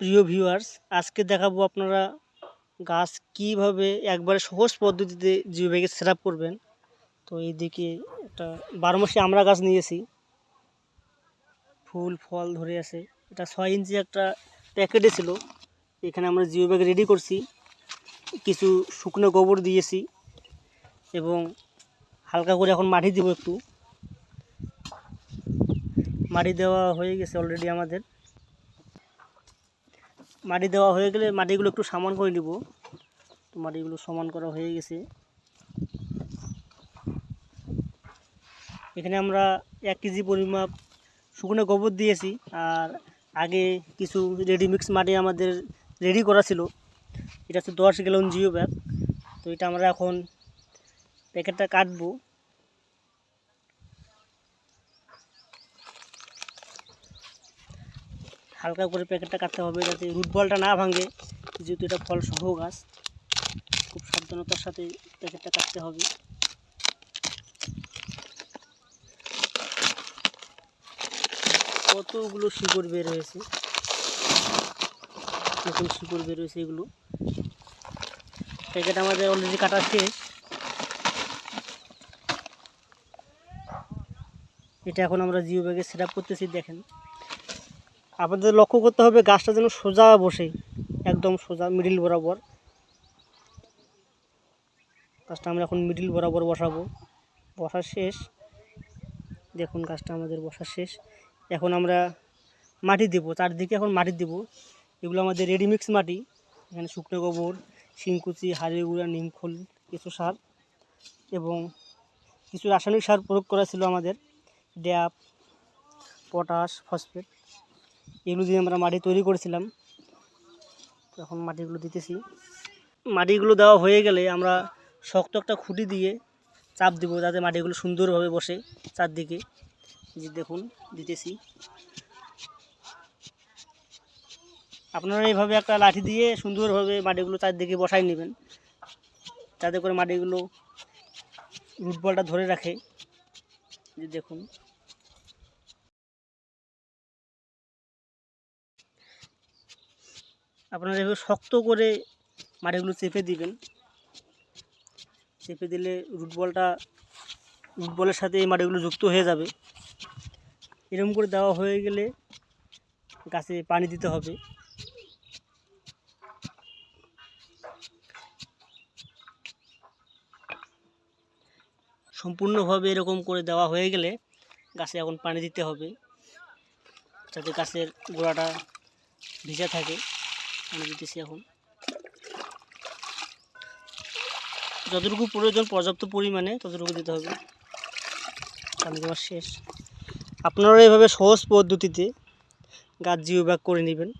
প্রিয় ভিউয়ার্স আজকে দেখাবো আপনারা গাছ কীভাবে একবারে সহজ পদ্ধতিতে জিও ব্যাগে সেট করবেন। তো এইদিকে একটা বারোমাসি আমরা গাছ নিয়েছি। ফুল, ফল ধরে আছে। এটা ছয় ইঞ্চি একটা প্যাকেটে ছিল। এখানে আমরা জিও ব্যাগ রেডি করছি। কিছু শুকনো গোবর দিয়েছি এবং হালকা করে এখন মাটি দিব একটু। মাটি দেওয়া হয়ে গেছে অলরেডি আমাদের। মাটি দেওয়া হয়ে গেলে মাটিগুলো একটু সমান করে নিব। তো মাটিগুলো সমান করা হয়ে গেছে। এখানে আমরা এক কেজি পরিমাপ শুকনো গোবর দিয়েছি আর আগে কিছু রেডিমিক্স মাটি আমাদের রেডি করা ছিল। এটা হচ্ছে দশ গ্যালন জিও ব্যাগ। তো এটা আমরা এখন প্যাকেটটা কাটবো। হালকা করে প্যাকেটটা কাটতে হবে যাতে রুট বলটা না ভাঙে। যেহেতু এটা ফল সহ গাছ, খুব সাবধানতার সাথে প্যাকেটটা কাটতে হবে। কতগুলো শিকড় বের হয়েছে? নতুন শিকড় বের হয়েছে এগুলো। প্যাকেট আমাদের অলরেডি কাটা শেষ। এটা এখন আমরা জিও ব্যাগে সেট করতেছি, দেখেন। আপনাদের লক্ষ্য করতে হবে গাছটা যেন সোজা বসে, একদম সোজা মিডিল বরাবর। গাছটা আমরা এখন মিডিল বরাবর বসাবো। বসা শেষ। দেখুন গাছটা আমাদের বসা শেষ। এখন আমরা মাটি দেব, চারদিকে এখন মাটি দেব। এগুলো আমাদের রেডিমিক্স মাটি। এখানে শুকনো গোবর, শিংকুচি হাড়ি গুঁড়া নিমখোল কিছু সার এবং কিছু রাসায়নিক সার প্রয়োগ করা ছিল আমাদের। DAP, potash, phosphate. এগুলো দিয়ে আমরা মাটি তৈরি করেছিলাম এখন মাটিগুলো দিতেছি। মাটিগুলো দেওয়া হয়ে গেলে আমরা শক্ত একটা খুঁটি দিয়ে চাপ দিব যাতে মাটিগুলো সুন্দরভাবে বসে চারদিকে। যে দেখুন, দিতেছি। আপনারা এইভাবে একটা লাঠি দিয়ে সুন্দরভাবে মাটিগুলো চারদিকে বসাই নেবেন, যাতে করে মাটিগুলো রুট বলটা ধরে রাখে। যে দেখুন। আপনারা এভাবে শক্ত করে মাটিগুলো চেপে দিবেন। চেপে দিলে রুট বলটা রুট বলের সাথে এই মাটিগুলো যুক্ত হয়ে যাবে। এরকম করে দেওয়া হয়ে গেলে গাছে পানি দিতে হবে। সম্পূর্ণভাবে এরকম করে দেওয়া হয়ে গেলে গাছে এখন পানি দিতে হবে। যাতে গাছের গোড়াটা ভিজা থাকে। পানি দিতেছি এখন। যতটুকু প্রয়োজন, পর্যাপ্ত পরিমাণে ততটুকু দিতে হবে। আমি তোমার শেষ। আপনারা এভাবে সহজ পদ্ধতিতে গাছ জিও ব্যাগ করে নেবেন।